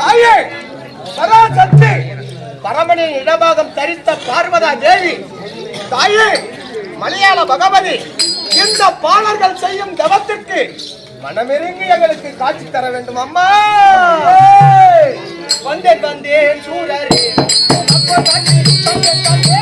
தாயே சராசக்தி. பரமனின் இடபாகம் தரித்த பார்வதா தேவி. தாயே மலையாள பகவதி இந்த பாலர்கள் செய்யும் தவத்திற்கு மனமிருங்கி எங்களுக்கு காட்சி தர வேண்டும் அம்மா. வந்தே வந்தேன் சூரரே. அப்ப காட்சி தந்தே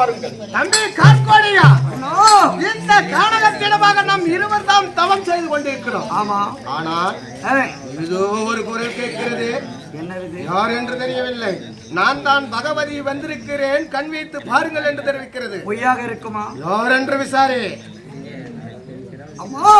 பாருங்கள். தம்பி காட்கோடியா இந்த கானகத்திடமாக நாம் இருவர் தான் தவம் செய்து கொண்டிருக்கிறோம். ஆமா. ஆனால் ஏய், இதோ ஒரு குரல் கேட்கிறது. என்னது யார் என்று தெரியவில்லை. நான் தான் பகவதி வந்திருக்கிறேன். கண் வைத்து பாருங்கள் என்று தெரிவிக்கிறது. பொய்யாக இருக்குமா? யார் என்று விசாரி. அம்மா!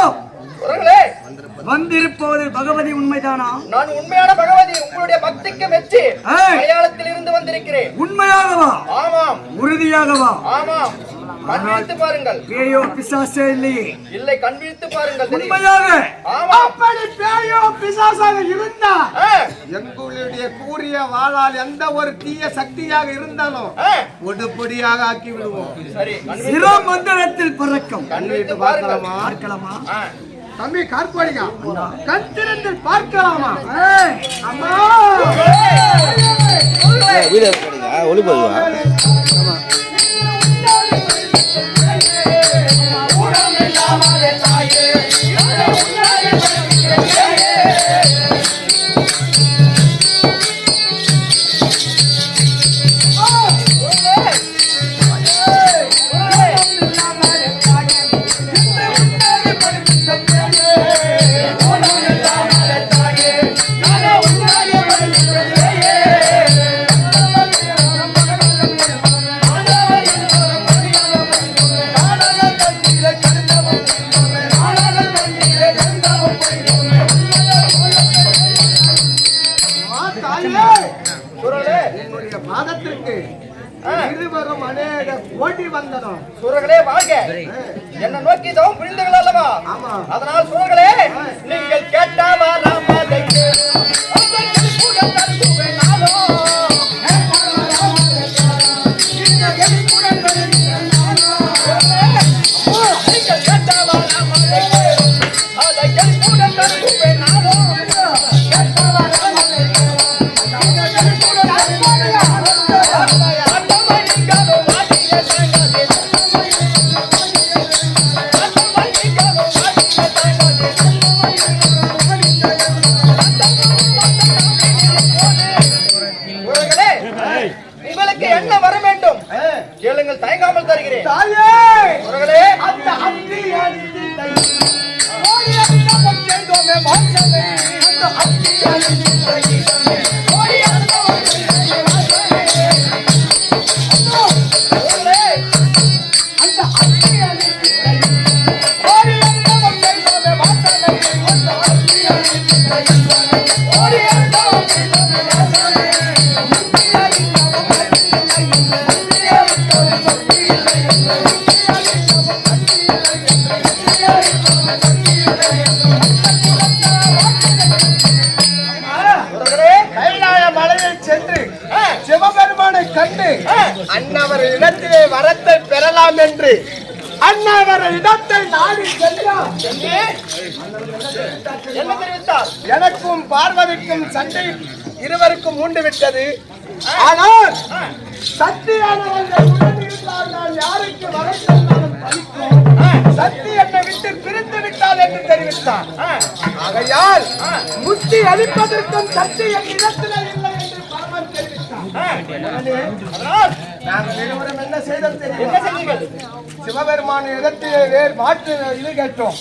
வந்திருப்பது பகவதி உண்மைதானா? நான் உண்மையான பகவதி உங்களுடைய பக்திக்கு மெச்சி. மலையாளத்தில் இருந்து வந்திருக்கிறேன். உண்மையாகவா? ஆமாம். உறுதியாகவா? ஆமாம். கண்விழித்து பாருங்கள். பேயோ பிசாசே இல்லையே. இல்லை கண்விழித்து பாருங்கள். உண்மையாக? அப்படி பேயோ பிசாசாக இருந்தா எங்களுடைய கூறிய வாளால் எந்த ஒரு தீய சக்தியாக இருந்தாலும் ஆ, ஒடுப்படியாக ஆக்கி விடுவோம். சரி கண்விழித்து- சிரோ மந்திரத்தில் பறக்கும். கண்விழித்து பாருங்கள். பார்க்கலாமா? ஆ, தம்பி கார்கோடியா கண் திறந்து பார்க்கலாமா? அம்மா. வீடியோ கிடைக்கா ஒளிப்பதிவா என்னுடைய பாதத்திற்கு. இருவரும் அநேக ஓடி வந்தனும் சூழர்களே வாழ்க என்ன நோக்கி தவம் புரிந்தீர்கள் அல்லவா. அதனால் சூழர்களே நீங்கள் கேட்டா வராமதை உங்களுக்கு என்ன வர வேண்டும்? கேளுங்கள் தயங்காமல் தருகிறேன். தாயே. உறவுகளே அந்த அத்தி செய்தோமே அந்த அத்தி செய்தோமே அத்தி சிவபெருமானை கண்டு ஆ, அன்னவர் இடத்திலே வரத்தை பெறலாம் என்று அன்னவர் இடத்தை நாடி சென்றார் என்று என்ன தெரிவித்தார்? எனக்கும் பார்வதிக்கும் சண்டை இருவருக்கும் உண்டு விட்டது ஆனால் இருந்தால் நான் யாருக்கு பலிக்கும் சக்தி என்னை விட்டு பிரிந்து விட்டால் என்று தெரிவித்தார். ஆகையால் முக்தி அளிப்பதற்கும் சக்தி என் இடத்தில் நாங்கள் இருவரும் என்ன செய்தோம் என்ன சிவபெருமான இடத்திலே வேறு மாற்று இது கேட்டோம்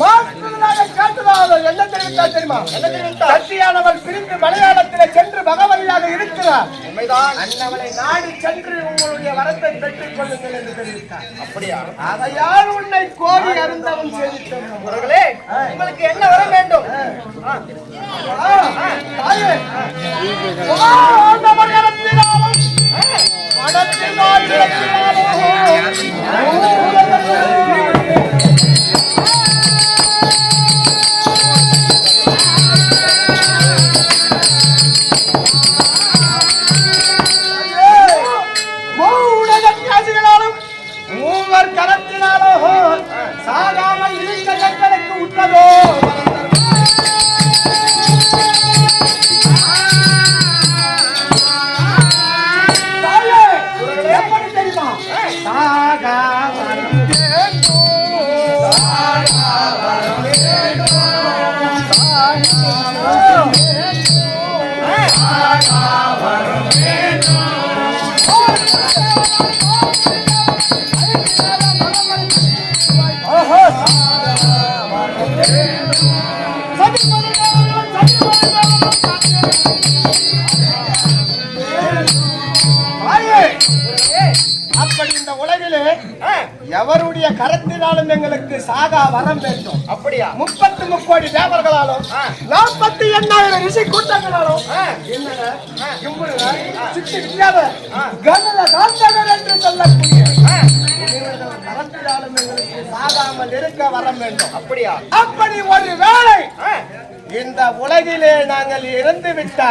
மாற்றுவதாக கேட்டதாக என்ன தெரிவித்தார் தெரியுமா என்ன தெரிவித்தார் பிரிந்து மலையாளத்திலே சென்று பகவதியாக இருக்கிறார் உண்மைதான் அன்னவளை நாடி சென்று உங்களுடைய வரத்தை பெற்றுக் கொள்ளுங்கள் என்று தெரிவித்தார் அப்படியா உன்னை கோரி அருந்தவன் உங்களுக்கு என்ன வர வேண்டும் தாயே மனத்தினால் சரி சரி சரி தாயே, எவருடைய கரத்தினாலும் எங்களுக்கு சாகா வரம் வேண்டும். அப்படியா? முப்பத்து முக்கோடி தேவர்களாலும். நாற்பத்தி எண்ணாயிரம் ரிஷி கூட்டங்களாலும் என்று சொல்லக்கூடிய கரத்தினாலும் எங்களுக்கு சாகாமல் இருக்க வரம் வேண்டும். அப்படியா? அப்படி ஒரு வேளை ஆ, இந்த உலகிலே நாங்கள் இறந்து விட்டா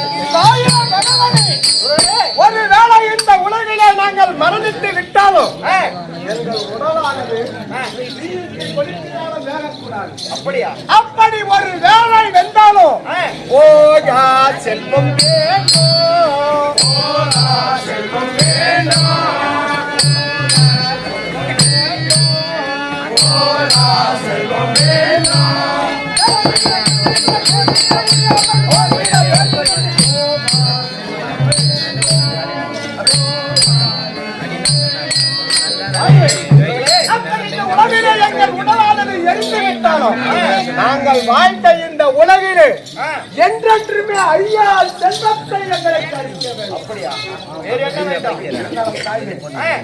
எங்கள் உடலானது அப்படியா? அப்படி ஒரு வேலை வென்றாலும் ஓகா செல்வம் வேண்டும் செல்வம் அப்படி விட்டாலும் நாங்கள் வாழ்ந்த இந்த உலகிலே என்றென்றுமே ஐயா செல்வத்தை எங்களுக்கு அப்படியா?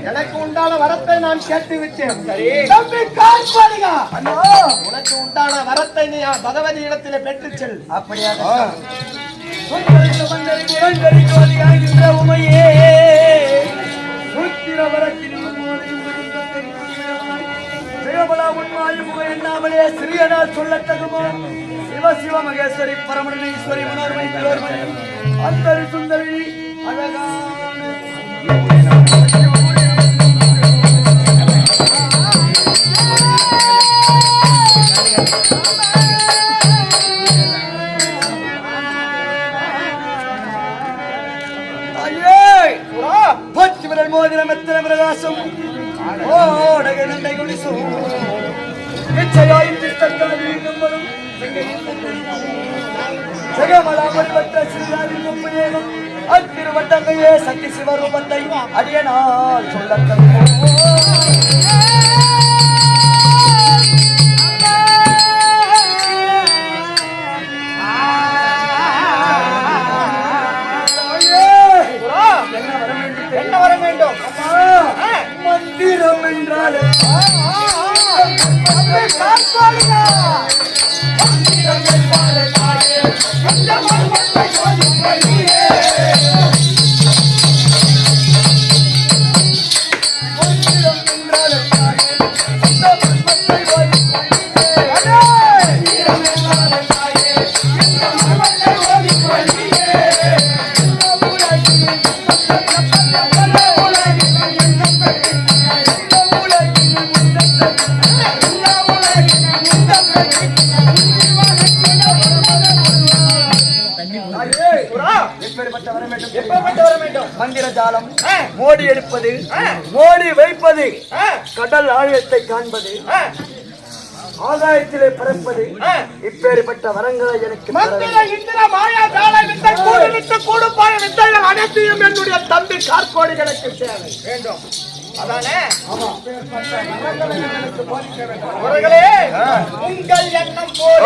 எனக்கு உண்டான வரத்தை நான் கேட்டு விட்டேன். உனக்கு உண்டான வரத்தை நீ பகவதி இடத்திலே பெற்றுச் செல். அப்படியா உமையே. சகலபலா உண்மாய் முக எண்ணாமலே சிறியனால் சொல்லத்தகுமோ? சிவ சிவ மகேஸ்வரி பரமணீஸ்வரி மனோர்மை தலோர்மணி அந்தரி சுந்தரி அழகான. மோதிரம் எத்தனை பிரகாசம்? ஓ நகை நண்டை குடிசும் நிச்சயாயும் திட்டத்தாதி நம்மளும் ஜெகமலாமல் பட்ட சிறியாரின் முப்பதேகம் அத்திருவட்டங்கையே சக்தி சிவரூபத்தை அடியனால் சொல்லத்தகுமோ புறா வர வேண்டும் மந்திர ஜாலம் ஆ, மோடி எடுப்பது. மோடி வைப்பது. கடல் ஆழத்தை காண்பது. ஆ, ஆகாயத்திலே பறப்பது. இப்பேற்பட்ட வரங்களை எனக்கு தர மந்திர வேண்டும். இந்திர மாயா ஜால வித்தை கூடு வித்து கூடு பாய வித்தைகள் அனைத்தையும் என்னுடைய தம்பி கார்கோடிகளுக்கு தேவை வேண்டும். அதானே? அவர்களே உங்கள் எண்ணம் போல்.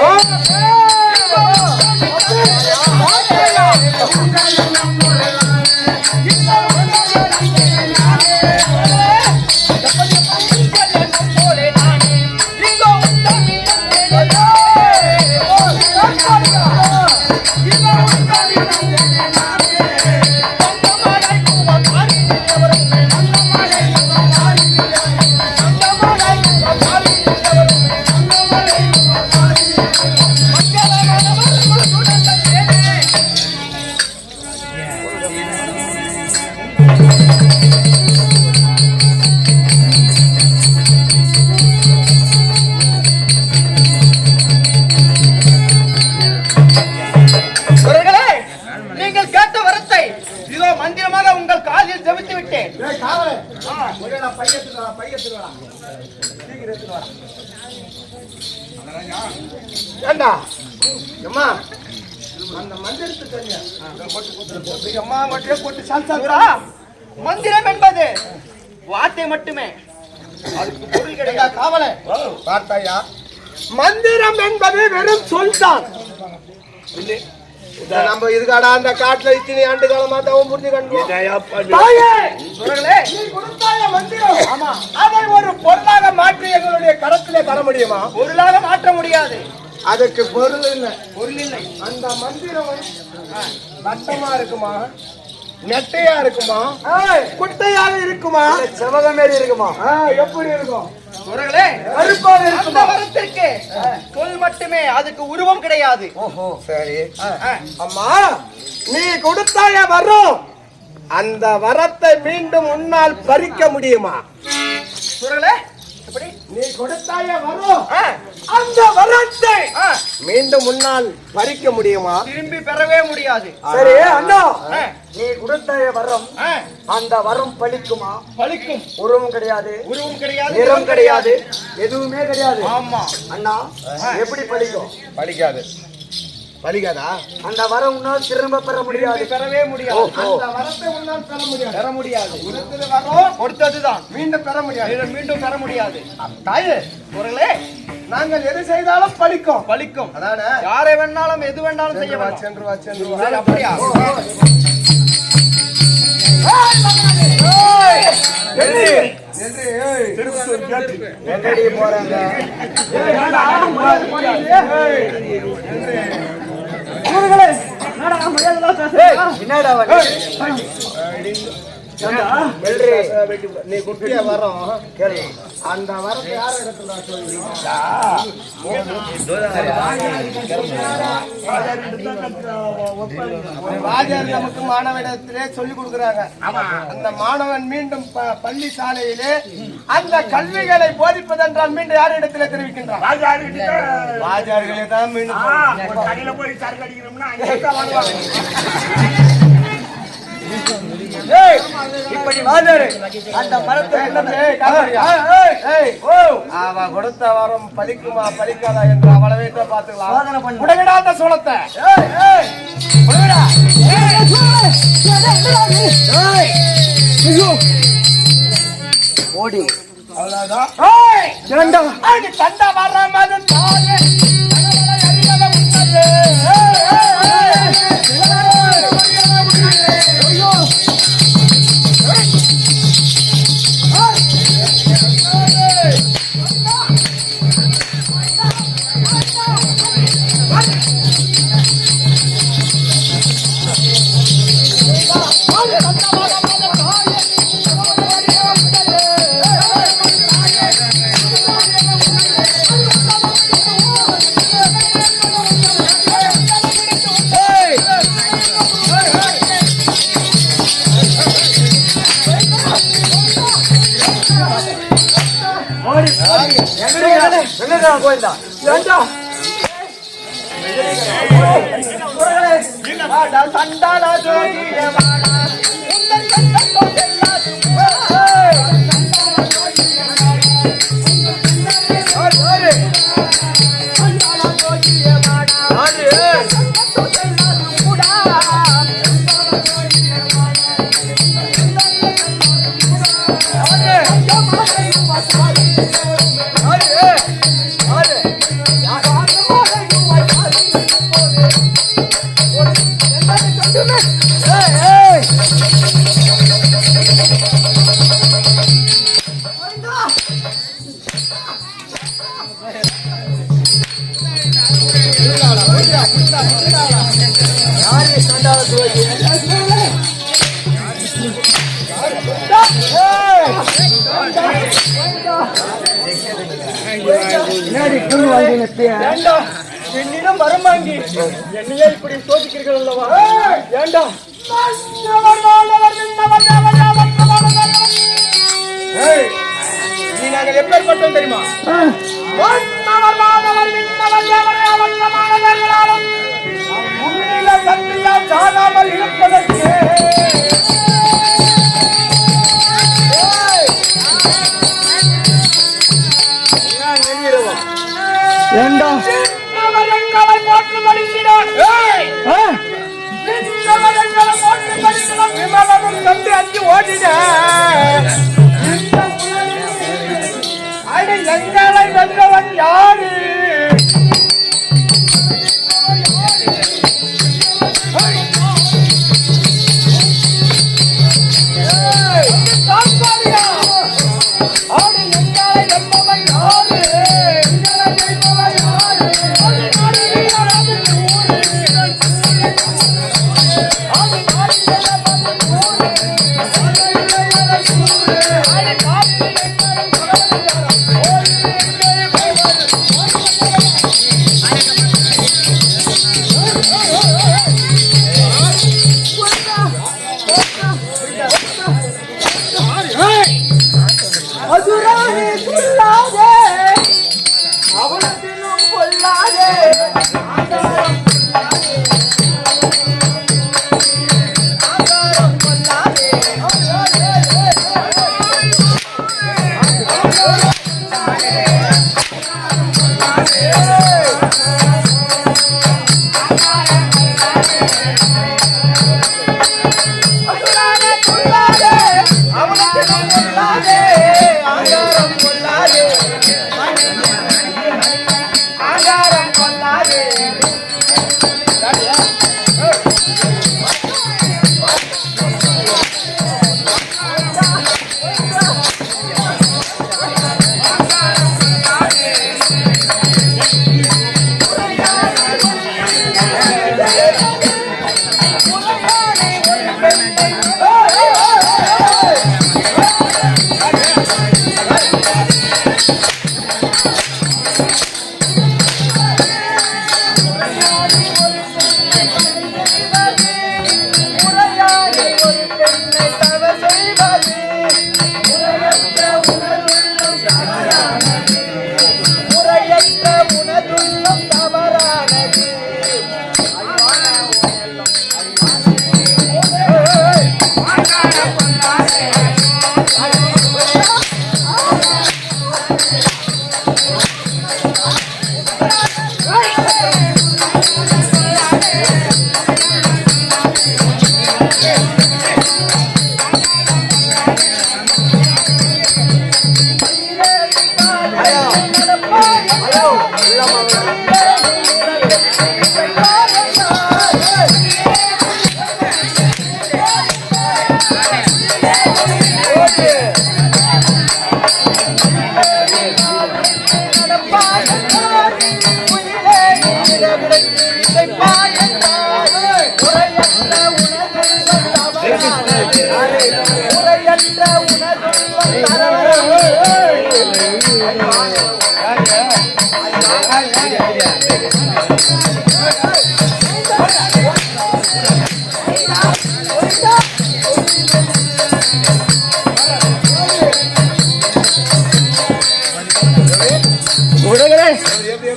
மட்டும் போட்டு சால்சா மந்திரம் என்பது வார்த்தை மட்டுமே. அதுக்கு பொருள் கிடையா கிடையாது காவலே? பார்த்தாயா மந்திரம் என்பது வெறும் சொல் தான். இத நம்ம இதுக்காடா அந்த காட்டுல இத்தனை ஆண்டு காலமா தவம் புரிஞ்சு அதை ஒரு பொருளாக மாற்றி எங்களுடைய கரத்திலே தர முடியுமா? பொருளாக மாற்ற முடியாது. அதுக்கு பொருள் இல்லை. பொருள் இல்லை. அந்த மந்திரம் வட்டமா இருக்குமா? நெட்டையா இருக்குமா? குட்டையாக இருக்குமா? செவகம் மாரி இருக்குமா? எப்படி இருக்கும்? வரத்திற்கு சொல் மட்டுமே அதுக்கு உருவம் கிடையாது. ஓஹோ சரி. அம்மா நீ கொடுத்தாய வரும் அந்த வரத்தை மீண்டும் உன்னால் பறிக்க முடியுமா? எப்படி? நீ கொடுத்தாய வரும். அந்த வரத்தை மீண்டும் உன்னால் பறிக்க முடியுமா? திரும்பி பெறவே முடியாது. சரி அண்ணா. நீ கொடுத்தாய வரம். அந்த வரம் பலிக்குமா பலிக்கும் உருவம் கிடையாது. உருவம் கிடையாது. நிறம் கிடையாது. எதுவுமே கிடையாது. ஆமா. அண்ணா எப்படி பலிக்கும் பலிக்காது பலிக்காதா அந்த வரம் உன்னால் திரும்ப பெற முடியாது. பெறவே முடியாது. அந்த வரத்தை உன்னால் பெற முடியாது. பெற முடியாது. கொடுத்தது வரும் கொடுத்ததுதான். மீண்டும் பெற முடியாது. இதை மீண்டும் பெற முடியாது. தாயே அவர்களே நாங்கள் எது செய்தாலும் பலிக்கும் பலிக்கும் அதானே? யாரை வேணாலும் எது வேணாலும் செய்ய சென்று வா, சென்று வா. அப்படியா? என்று, ஏய். எங்கடி போறாங்க? என்னடா நீ குட்டிய வரோம் கேளு அந்த வரத்தை யார் இடத்துல வாஜர் நமக்கு மாணவனிடத்திலே சொல்லி கொடுக்குறாங்க. அந்த மாணவன் மீண்டும் பள்ளி சாலையிலே அந்த கல்விகளை போதிப்பதென்றால் மீண்டும் யார் இடத்துல தெரிவிக்கின்றான்? வாஜார்களே தான் மீண்டும் போய் சரக்கு ஏய், இப்படி வாதாரு அந்த மரத்தை அவ கொடுத்த வரம் பலிக்குமா பலிக்காதா என்று அவளவே. உடனடா அந்த சோளத்தை. ஓடி. அவ்வளவுதான். தண்டை வர்ற மாதிரி எங்கடா போயிருந்தா வாடா சண்டால ஜோதியே என்னையே இப்படி சோதிக்கிறீர்கள் அல்லவா? ஏண்டா? நீ நாங்கள் எப்பேற்பட்டோம் தெரியுமா? வந்தவர் சாகாமல் இருப்பதற்கு. ஏண்டா? விமலனும் கண்டு அஞ்சு அடி எங்களை வென்றவன் யாரு?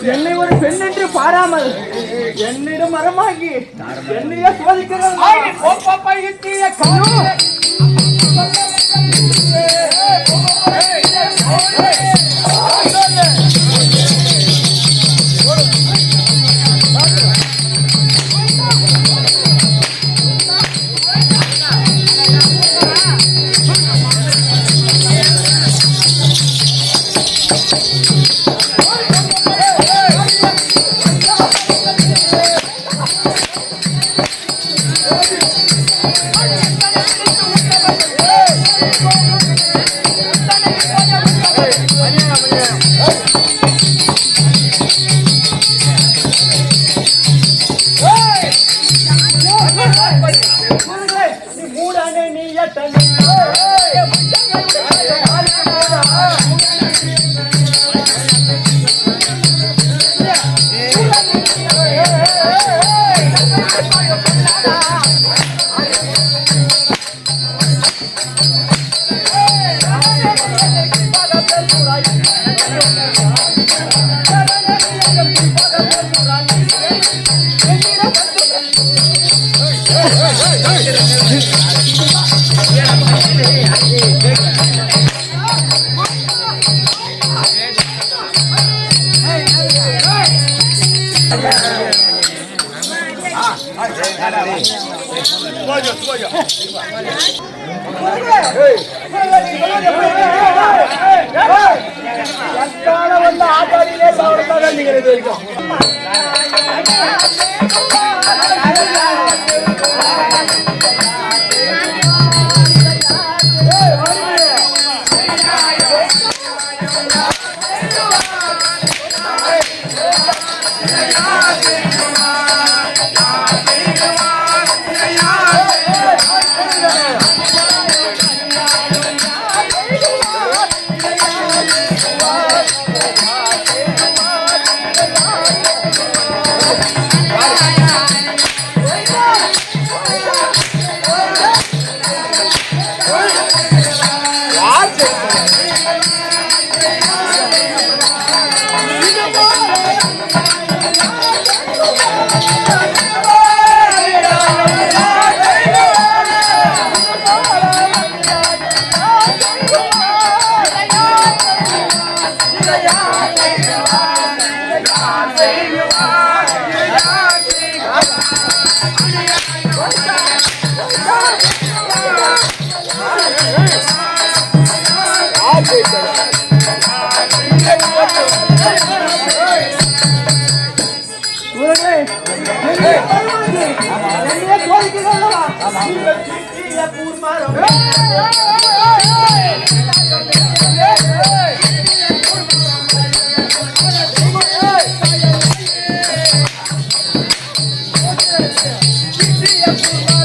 என்னை ஒரு பெண் என்று பாராமல் என்னிடம் மரமாகி என்னையே சோதிக்கிறது நீ வந்து ஆட்டாடியிலே சாப்பிடத்தான் வேண்டிங்கிறது வரைக்கும் என்னையே கூர்மாரம்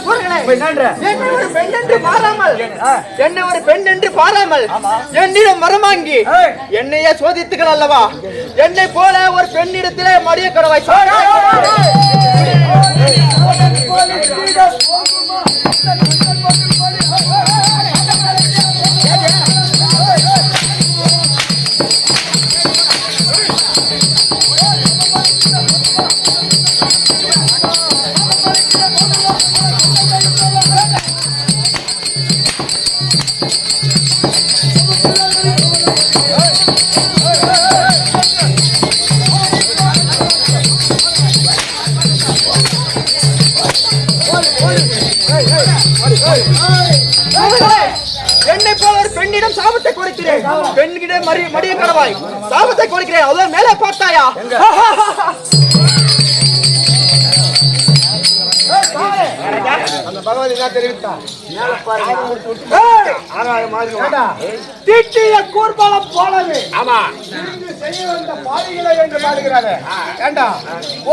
என்னை ஒரு பெண் என்று பாராமல் என்னை. ஒரு பெண் என்று பாராமல் என்னிடம் வரமாங்கி. என்னையே சோதித்துக்கள் அல்லவா? என்னை போல ஒரு பெண்ணிடத்திலே மடிய கடவாய் என்னை போல ஒரு பெண்ணிடம் சாபத்தை கொடுக்கிறேன். பெண்கிட்ட மடி மடிய கடவாய். சாபத்தை கொடுக்கிறேன். அதோ மேலே பார்த்தாயா? பகவதி என்ன தெரிவித்தா? ஏண்டா, தீட்டிய கூர்பாலம் போலவே. ஆமா. செய்ய வந்த பாவிகளை என்று பாடுகிறாரே. ஏண்டா?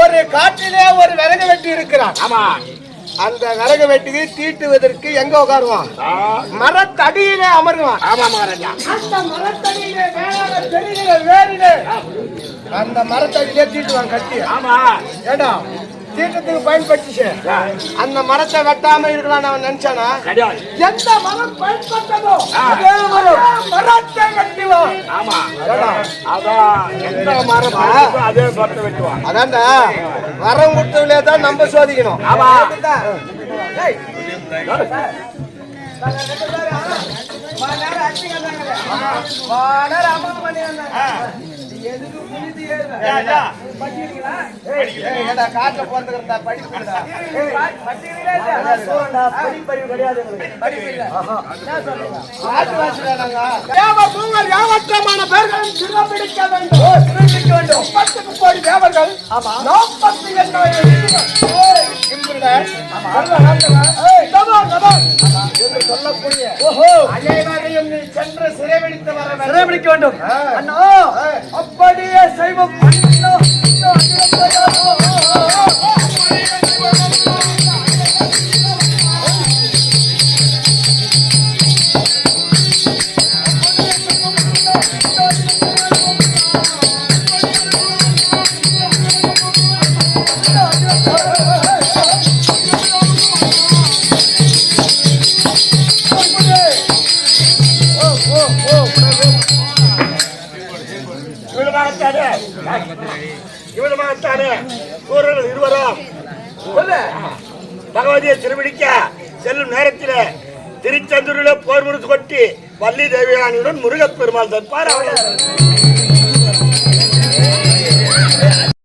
ஒரு காட்டிலே ஒரு விறகு வெட்டி இருக்கிறான் ஆமா. அந்த விறகு வெட்டிக்கு தீட்டுவதற்கு எங்க உட்காருவான்? மரத்தடியிலே அமருவான். ஆமா மகாராஜா. அந்த மரத்தடியிலே மேலாக தெரிகிற வேரிலே அந்த மரத்தடியிலே தீட்டுவான் கட்டி ஆமா. ஏண்டா? தீட்டத்துக்கு பயன்பட்டுச்சு அந்த மரத்தை வெட்டாம இருக்கலாம் அவன் நினைச்சானா எந்த மரம் பயன்பட்டதோ அதே மரம் மரத்தை வெட்டுவான் ஆமா அதான் எந்த மரம் அதே மரத்தை வெட்டுவான் அதான்டா மரம் கொடுத்தவங்களே தான் நம்ம சோதிக்கணும் ஆமா காட்டுல போறதுக்கு படிப்புடா கிடையாது தேவர்கள் பேர்களும் சிறப்பிடிக்க வேண்டும் சிறப்பிடிக்க வேண்டும் கோடி தேவர்கள் நாற்பத்தி எண்ணாயிரம் சொல்லக்கூடிய ஓஹோ. அனைவரையும் நீ சென்று சிறைபிடித்து வர வேண்டும். சிறைபிடிக்க வேண்டும். அண்ணா அப்படியே செய்வோம் பகவதியை செல்லும் நேரத்தில் திருச்செந்தூரில் போர் முடித்து கொட்டி வள்ளி தேவியானியுடன் முருகப்பெருமாள் தற்பார் அவர்கள்.